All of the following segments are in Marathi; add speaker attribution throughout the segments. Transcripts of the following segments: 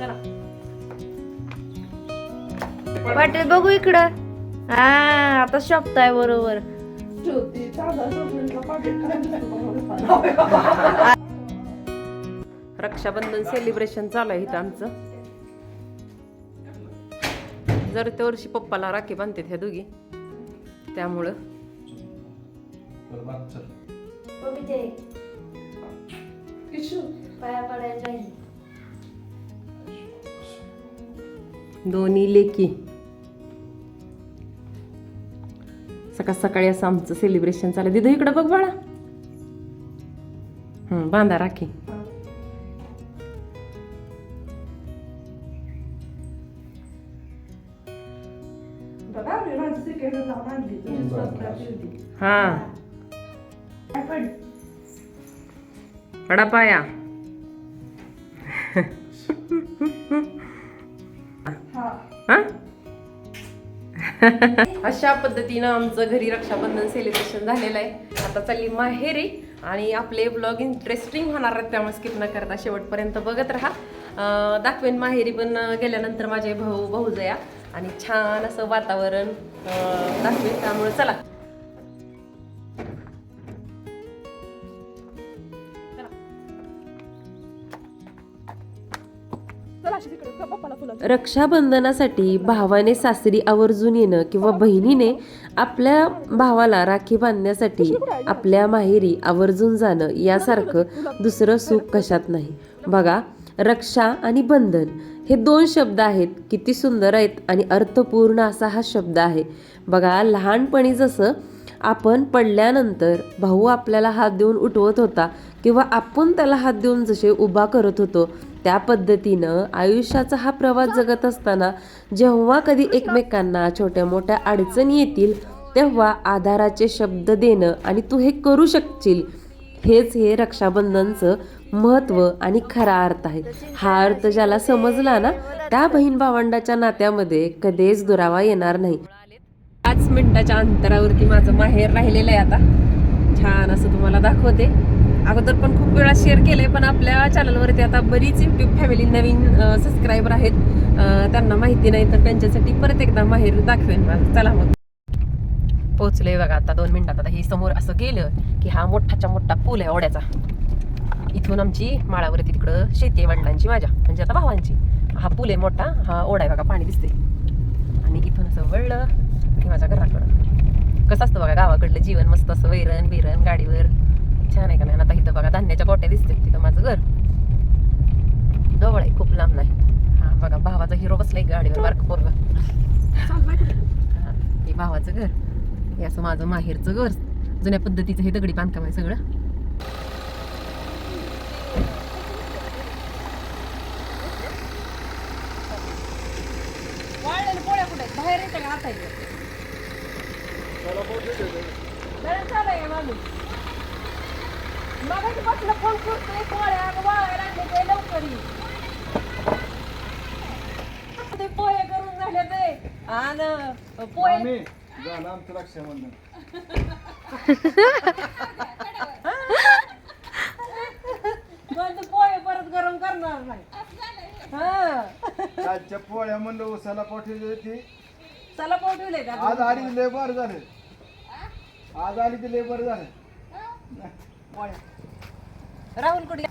Speaker 1: चला.
Speaker 2: पाटील बघू इकडं. हा आता शोभताय बरोबर.
Speaker 1: रक्षाबंधन सेलिब्रेशन चालू आहे इथं आमचं. जर त्या वर्षी पप्पाला राखी बांधते ह्या दोघी त्यामुळं.
Speaker 2: पाया पडायला
Speaker 1: दोन्ही लेकी. सकाळ सकाळी असं आमचं सेलिब्रेशन चालू दिदू इकडं बघ बाळा. हं, बांधा राखी. हा पडा अशा पद्धतीनं आमचं घरी रक्षाबंधन सेलिब्रेशन झालेलं आहे. आता चालली माहेरी आणि आपले ब्लॉग इंटरेस्टिंग होणार आहेत त्यामुळे स्किप न करता शेवटपर्यंत बघत राहा. दाखवेन माहेरी पण गेल्यानंतर माझे भाऊ भाऊजया. आणि छान असं वातावरण दाखवेन. त्यामुळे चला. रक्षाबंधनासाठी भावाने सासरी आवर्जून येणं किंवा बहिणीने आपल्या भावाला राखी बांधण्यासाठी आपल्या माहेरी आवर्जून जाणं यासारखं दुसरं सुख कशात नाही. बघा रक्षा आणि बंधन हे दोन शब्द आहेत किती सुंदर आहेत आणि अर्थपूर्ण असा हा शब्द आहे. बघा लहानपणी जसं आपण पडल्यानंतर भाऊ आपल्याला हात देऊन उठवत होता किंवा आपण त्याला हात देऊन जसे उभा करत होतो त्या पद्धतीनं आयुष्याचा हा प्रवास जगत असताना जेव्हा कधी एकमेकांना छोट्या मोठ्या अडचणी येतील तेव्हा आधाराचे शब्द देणं आणि तू हे करू शकशील हेच हे रक्षाबंधनचं महत्त्व आणि खरा अर्थ आहे. हा अर्थ ज्याला समजला ना त्या बहीण भावंडाच्या नात्यामध्ये कधीच दुरावा येणार नाही. पाच मिनिटाच्या अंतरावरती माझं माहेर राहिलेलं आहे आता. छान असं तुम्हाला दाखवते. अगोदर पण खूप वेळा शेअर केलंय पण आपल्या चॅनलवरती आता बरीच युट्यूब फॅमिली नवीन सबस्क्रायबर आहेत. त्यांना माहिती नाही तर त्यांच्यासाठी परत एकदा माहेर दाखवेन. मला. चला मग. पोहोचले बघा आता दोन मिनिटात. आता हे समोर असं गेलं की हा मोठाच्या मोठा पूल आहे ओढ्याचा. इथून आमची माळावरती तिकडं शेती आहे वडिलांची माझ्या म्हणजे आता भावांची. हा पूल आहे मोठा हा ओढा आहे बघा पाणी दिसते आणि इथून असं वळलं की माझ्या घराकडं. कसं असतं बघा गावाकडलं जीवन मस्त असं वैरण बिरण गाडीवर. छान आहे का नाही? आता इथं बघा धान्याच्या गोट्या दिसते तिथं माझं घर. जवळ आहे खूप लांब नाही. हा बघा भावाचा हिरो बसलाय गाडीवर बारक पोरग. हे भावाचं घर. हे असं माझं माहेरचं घर. जुन्या पद्धतीचं हे दगडी बांधकाम आहे सगळं. बाहेर येते का आता फोन करतोय पोळ्या वाळायला लागले लवकर. ते पोहे करून झाले ते. आणि पोहे
Speaker 3: झालं आमचं रक्षाबंधन.
Speaker 1: ते पोहे परत गरम करणार नाही. हा.
Speaker 3: कालच्या पोळ्या म्हणलं उसाला पाठवली होती.
Speaker 1: चला पोटविले का?
Speaker 3: आज आली की लय बरं झालं. आज आली की लय बरं झालं.
Speaker 1: राहुल कुठे?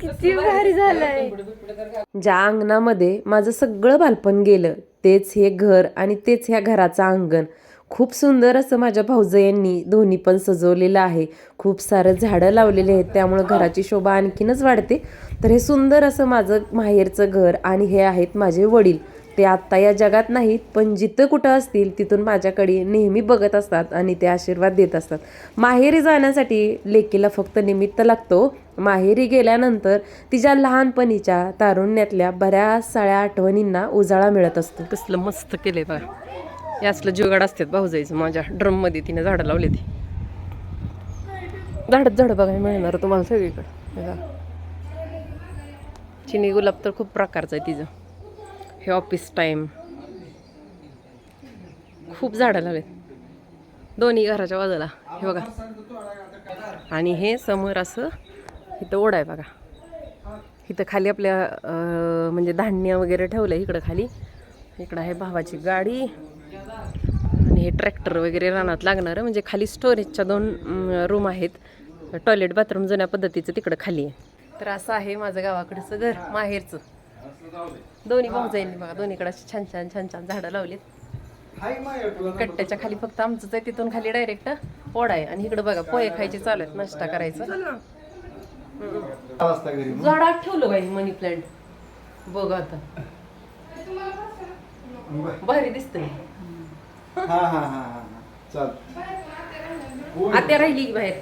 Speaker 2: किती भारी झालंय.
Speaker 1: ज्या अंगणामध्ये माझं सगळं बालपण गेलं तेच हे घर आणि तेच ह्या घराचं अंगण. खूप सुंदर असं माझ्या भाऊजयांनी दोन्ही पण सजवलेलं आहे. खूप सारं झाडं लावलेले आहेत त्यामुळं घराची शोभा आणखीनच वाढते. तर हे सुंदर असं माझं माहेरचं घर आणि हे आहेत माझे वडील. ते आत्ता या जगात नाहीत पण जिथं कुठं असतील तिथून माझ्याकडे नेहमी बघत असतात आणि ते आशीर्वाद देत असतात. माहेरी जाण्यासाठी लेकीला फक्त निमित्त लागतो. माहेरी गेल्यानंतर तिच्या लहानपणीच्या तारुण्यातल्या बऱ्याच साळ्या आठवणींना उजाळा मिळत असतो. कसलं मस्त केले बघा. हे असलं जुगाड असतात भाऊजाईचं. माझ्या ड्रममध्ये तिने झाडं लावले ती झाडत झाडं बघायला मिळणार तुम्हाला सगळीकडे. बघा. चिनी गुलाब तर खूप प्रकारचं आहे तिचं. हे ऑफिस टाईम. खूप झाडं लावलेत. दोन्ही घराच्या बाजूला. हे बघा. आणि हे समोर असं इथं ओढ आहे बघा. इथं खाली आपल्या म्हणजे धान्य वगैरे ठेवलं इकडं खाली. इकडं आहे भावाची गाडी. आणि हे ट्रॅक्टर वगैरे रानात लागणारं. म्हणजे खाली स्टोरेजच्या दोन रूम आहेत. टॉयलेट बाथरूम जुन्या पद्धतीचं तिकडं खाली आहे. तर असं आहे माझं गावाकडचं घर माहेरचं. दोन्ही भाऊ जाईल बघा दोन्हीकडे छान छान छान छान झाडं लावलीत.
Speaker 3: हाय माय तुला
Speaker 1: कट्ट्याच्या खाली फक्त आमचंच आहे तिथून खाली डायरेक्ट ओढा आहे. आणि इकडे बघा पोहे खायचे चालू आहेत नाश्ता करायचं. झाडात ठेवलं बाई मनी प्लांट बघ आता. भारी दिसतंय.
Speaker 3: हा हा हा हा हा. चाल.
Speaker 1: आत्या राहिली की बाहेर.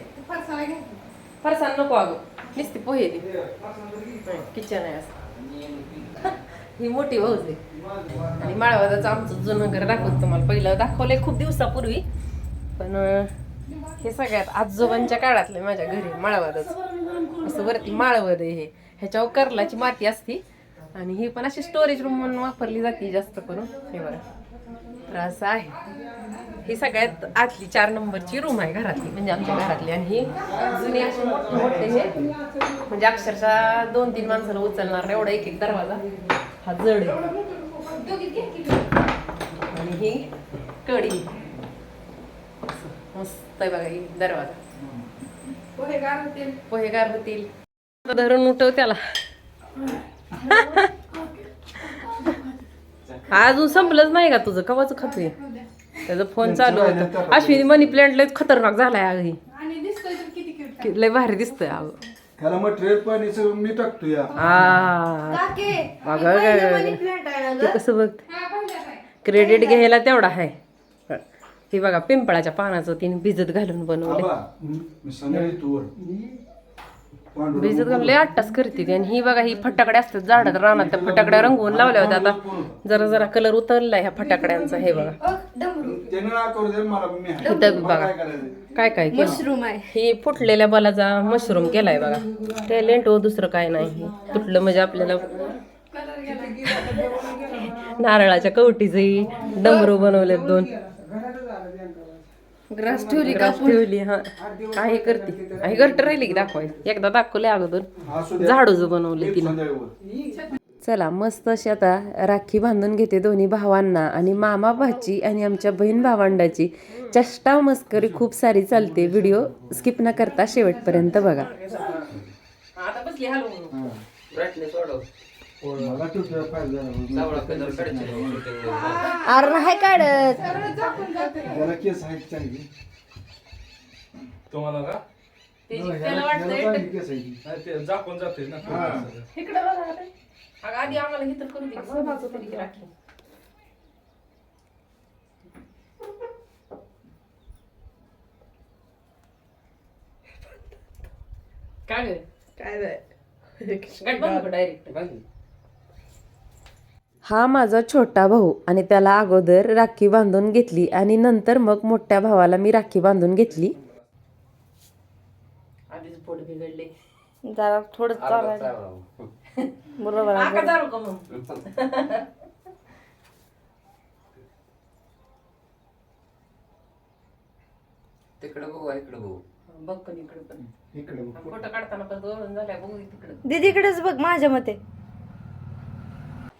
Speaker 1: फरसाण नको अगं. नुसती पोहे दे. किचन आहे असं. ही मोठी भाऊज आहे. आणि माळवादाचं आमचं जुनं घर दाखवत तुम्हाला. पहिलं दाखवलंय खूप दिवसापूर्वी. पण हे सगळ्यात आजोबांच्या काळातलं माझ्या घरी माळवादाचं. असं वरती माळवद आहे हे. ह्याच्यावर करलाची माती असती. आणि ही पण अशी स्टोरेज रूम म्हणून वापरली जाते जास्त करून. हे बरं तर असं आहे. ही सगळ्यात आतली चार नंबरची रूम आहे घरातली म्हणजे आमच्या घरातली. आणि ही जुनी अशी मोठे मोठे हे म्हणजे अक्षरशः दोन तीन माणसाला उचलणार एवढा एक एक दरवाजा. हा जड आणि ही कडी. मस्त आहे बघा ही दरवाजा. पोहेगार होतील. पोहेगार होतील धरून उठव त्याला. हा अजून संपलंच नाही का तुझं? कवाच खातोय? त्याचा फोन चालू होता. अश्विनी मनी प्लांट लय खतरनाक झालाय अगं ही. कि- लय भारी दिसतोय अगं.
Speaker 3: त्याला मटेरियल पाणी सगळं मी टाकतो या.
Speaker 1: आ.
Speaker 2: काके
Speaker 1: अगं, ते कसं बघ. क्रेडिट घ्यायला तेवढा आहे. हे बघा पिंपळाच्या पानाचं तिने भिजत घालून बनवले
Speaker 3: आबा, मी संध्याकाळी तू वर.
Speaker 1: भिजत घालून लय आट्टास करते ती. आणि ही बघा ही फटाकडे असतात झाडात रानात त्या फटाकड्या रंगवून लावल्या होत्या आता. जरा जरा कलर उतरलाय ह्या फटाकड्यांचा हे बघा. इथं बघा.
Speaker 3: काय
Speaker 1: काय केलं?
Speaker 2: मशरूम आहे.
Speaker 1: ही फुटलेल्या बलाचा मशरूम केलाय बघा. टॅलेंट हो दुसरं काय नाही. तुटलं म्हणजे आपल्याला नारळाच्या कवटीचे डमरू बनवलेत दोन.
Speaker 2: ग्रास ठेवली का
Speaker 1: ठेवली हा. काय करते. काही घरट राहिली की दाखवाय. एकदा दाखवले अगोदर. झाडूच बनवले तिनं. चला मस्त अशी आता राखी बांधून घेते दोन्ही भावांना. आणि मामा भाची आणि आमच्या बहीण भावंडाची. चष्टा मस्करी खूप सारी चालते. व्हिडिओ स्किप न करता शेवटपर्यंत बघा. आता बसली
Speaker 3: हा.
Speaker 2: अरे नाही काढत.
Speaker 3: त्याला केस आहेत चांगली.
Speaker 4: तुम्हाला का?
Speaker 3: ह्याला- ह्याला चांगली केस आहे ती.
Speaker 4: नाही ते झाकून जाते ना
Speaker 3: हा.
Speaker 1: इकडे बघा आता. अगं आधी आम्हाला हिथं करू दे. सहभाग तरी राखी काय ग? काय डायरेक्ट. हा माझा छोटा भाऊ आणि त्याला अगोदर राखी बांधून घेतली आणि नंतर मग मोठ्या भावाला मी राखी बांधून घेतली. आधीच पोट बिघडले.
Speaker 2: जरा थोडं चालायचं. बरोबर आहे.
Speaker 1: आका जारू का मग?
Speaker 5: तिकडे बघू इकडे बघू.
Speaker 1: बघ पण इकडे पण.
Speaker 3: इकडे बघ.
Speaker 1: फोटो काढताना परत वळून झाल्या बघू तिकडे
Speaker 2: दीदीकडेच बघ माझ्या मते.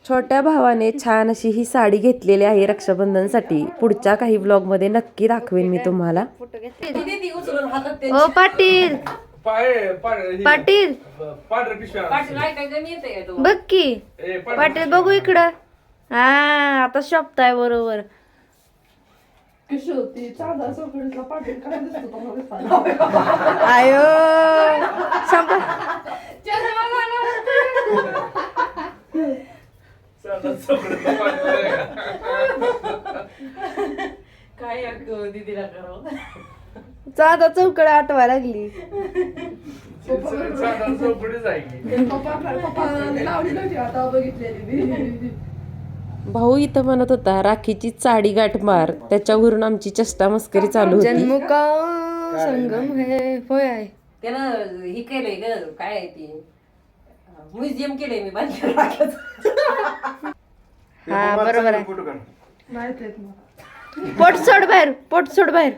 Speaker 1: छोट्या भावाने छान अशी ही साडी घेतलेली आहे रक्षाबंधनसाठी. पुढच्या काही ब्लॉगमध्ये नक्की दाखवेन मी तुम्हाला.
Speaker 2: ओ पाटील.
Speaker 4: हे,
Speaker 2: पाटील.
Speaker 4: पिशव्या.
Speaker 2: बघ की. पाटील बघू इकडं. हा आता शोभताय बरोबर. आयो.
Speaker 4: साधा
Speaker 2: चौकड आठवा लागली.
Speaker 1: भाऊ इथं म्हणत होता राखीची चाडी गाठ मार त्याच्यावरून आमची चष्टा मस्करी चालू होती
Speaker 2: जन्म का संगम है होय आहे
Speaker 1: त्यानं हे केलंय ग काय आहे ते म्युझियम केलंय मी.
Speaker 3: ते
Speaker 2: हा, बरोबर आहे. पोट सोड बाहेर पोट सोड बाहेर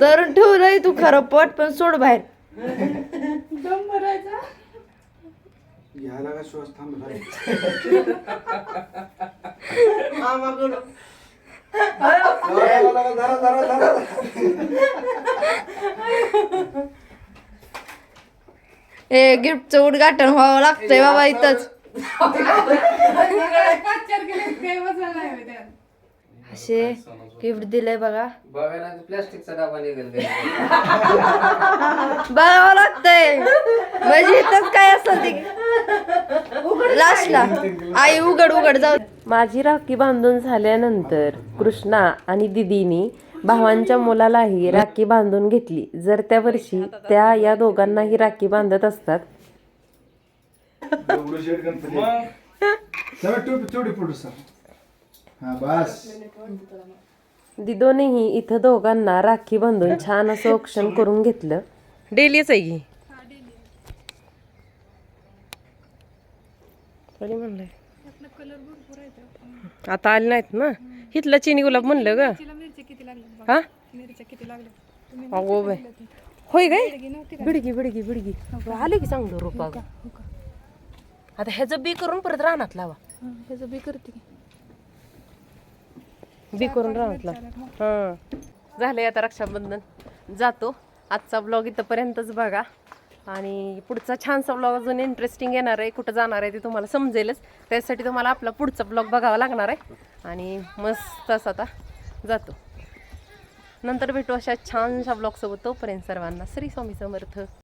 Speaker 2: धरून ठेवलंय तू खरं पट पण सोड बाहेर.
Speaker 3: घ्यायला का श्वास थांब जरा जरा जरा जरा.
Speaker 2: ए गिफ्टचं उद्घाटन व्हावं लागतंय बाबा इथंच. असे गिफ्ट दिलंय बघा.
Speaker 5: बघायला प्लास्टिकचा डबा निघेल
Speaker 2: बघावं लागतंय. म्हणजे इथंच काय असं ते? लास्टला आई उघड उघड जाऊ
Speaker 1: माझी राखी बांधून झाल्यानंतर कृष्णा आणि दिदीनी भावांच्या मुलालाही राखी बांधून घेतली. जर त्या वर्षी त्या या दोघांनाही राखी बांधत असतात.
Speaker 3: गणपती
Speaker 4: मग
Speaker 3: चला टोपी थोडी पुढे सर हा बस.
Speaker 1: दिदोनेही इथं दोघांना राखी बांधून छान असं औक्षण करून घेतलं. डेलीच आहे की कधी म्हणलंय? आता आले नाहीत ना? हिथलं चिनी गुलाब म्हणलं ग. हा? अगो बाय होय काय बिडगी बिडगी बिडगी आले की चांगलं रोपा ग. आता ह्याचं बी करून परत रानात लावा.
Speaker 6: ह्याचं बी करते की.
Speaker 1: बी करून राहतला हां. झालंय आता रक्षाबंधन. जातो. आजचा ब्लॉग इथंपर्यंतच बघा. आणि पुढचा छानसा ब्लॉग अजून इंटरेस्टिंग येणार आहे. कुठं जाणार आहे ते तुम्हाला समजेलच. त्यासाठी तुम्हाला आपला पुढचा ब्लॉग बघावा लागणार आहे. आणि मस्त असं आता जातो. नंतर भेटू अशा छानशा ब्लॉगसोबत तोपर्यंत सर्वांना श्री स्वामी समर्थ.